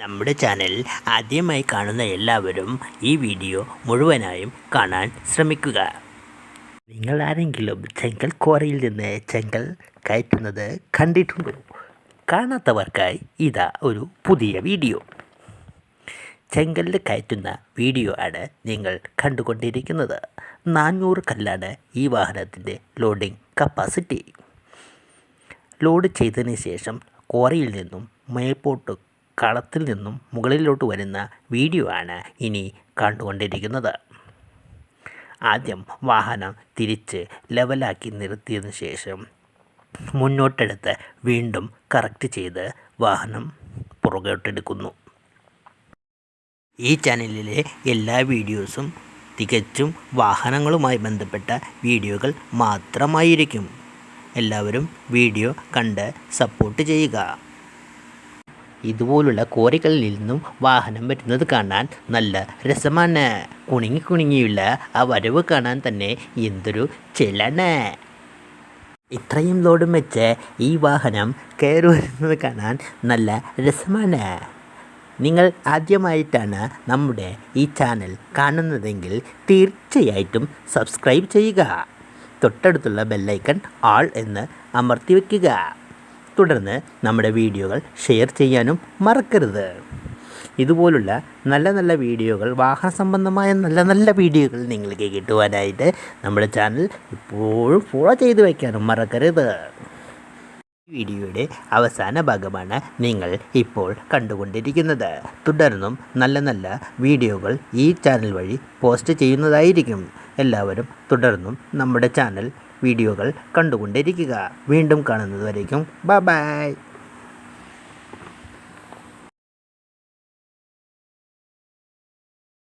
നമ്മുടെ ചാനൽ ആദ്യമായി കാണുന്ന എല്ലാവരും ഈ വീഡിയോ മുഴുവനായും കാണാൻ ശ്രമിക്കുക. നിങ്ങൾ ആരെങ്കിലും ചെങ്കൽ കോറയിൽ നിന്ന് ചെങ്കൽ കയറ്റുന്നത് കണ്ടിട്ടുണ്ടോ? കാണാത്തവർക്കായി ഇതാ ഒരു പുതിയ വീഡിയോ. ചെങ്കല്ല് കയറ്റുന്ന വീഡിയോ ആണ് നിങ്ങൾ കണ്ടുകൊണ്ടിരിക്കുന്നത്. നാനൂറ് കല്ലാണ് ഈ വാഹനത്തിന്റെ ലോഡിംഗ് കപ്പാസിറ്റി. ലോഡ് ചെയ്തതിന് ശേഷം കോറയിൽ നിന്നും മേൽപോട്ട് കളത്തിൽ നിന്നും മുകളിലോട്ട് വരുന്ന വീഡിയോ ആണ് ഇനി കണ്ടുകൊണ്ടിരിക്കുന്നത്. ആദ്യം വാഹനം തിരിച്ച് ലെവലാക്കി നിർത്തിയതിന് ശേഷം മുന്നോട്ടെടുത്ത് വീണ്ടും കറക്റ്റ് ചെയ്ത് വാഹനം പുറകോട്ടെടുക്കുന്നു. ഈ ചാനലിലെ എല്ലാ വീഡിയോസും തികച്ചും വാഹനങ്ങളുമായി ബന്ധപ്പെട്ട വീഡിയോകൾ മാത്രമായിരിക്കും. എല്ലാവരും വീഡിയോ കണ്ട് സപ്പോർട്ട് ചെയ്യുക. ഇതുപോലുള്ള കോറികളിൽ നിന്നും വാഹനം വരുന്നത് കാണാൻ നല്ല രസമാണ്. കുണുങ്ങി കുണുങ്ങിയുള്ള ആ വരവ് കാണാൻ തന്നെ എന്തൊരു ചെലണ്. ഇത്രയും ലോഡും വെച്ച് ഈ വാഹനം കയറി വരുന്നത് കാണാൻ നല്ല രസമാണ്. നിങ്ങൾ ആദ്യമായിട്ടാണ് നമ്മുടെ ഈ ചാനൽ കാണുന്നതെങ്കിൽ തീർച്ചയായിട്ടും സബ്സ്ക്രൈബ് ചെയ്യുക. തൊട്ടടുത്തുള്ള ബെല്ലൈക്കൺ ആൾ എന്ന് അമർത്തി വയ്ക്കുക തുടർന്ന് നമ്മുടെ വീഡിയോകൾ ഷെയർ ചെയ്യാനും മറക്കരുത്. ഇതുപോലുള്ള നല്ല നല്ല വീഡിയോകൾ വാഹന സംബന്ധമായ നല്ല നല്ല വീഡിയോകൾ നിങ്ങൾക്ക് കിട്ടുവാനായിട്ട് നമ്മുടെ ചാനൽ ഇപ്പോഴും ഫോളോ ചെയ്ത് വയ്ക്കാനും മറക്കരുത്. വീഡിയോയുടെ അവസാന ഭാഗമാണ് നിങ്ങൾ ഇപ്പോൾ കണ്ടുകൊണ്ടിരിക്കുന്നത്. തുടർന്നും നല്ല നല്ല വീഡിയോകൾ ഈ ചാനൽ വഴി പോസ്റ്റ് ചെയ്യുന്നതായിരിക്കും. എല്ലാവരും തുടർന്നും നമ്മുടെ ചാനൽ വീഡിയോകൾ കണ്ടുകൊണ്ടിരിക്കുക. വീണ്ടും കാണുന്നതുവരേക്കും. ബൈ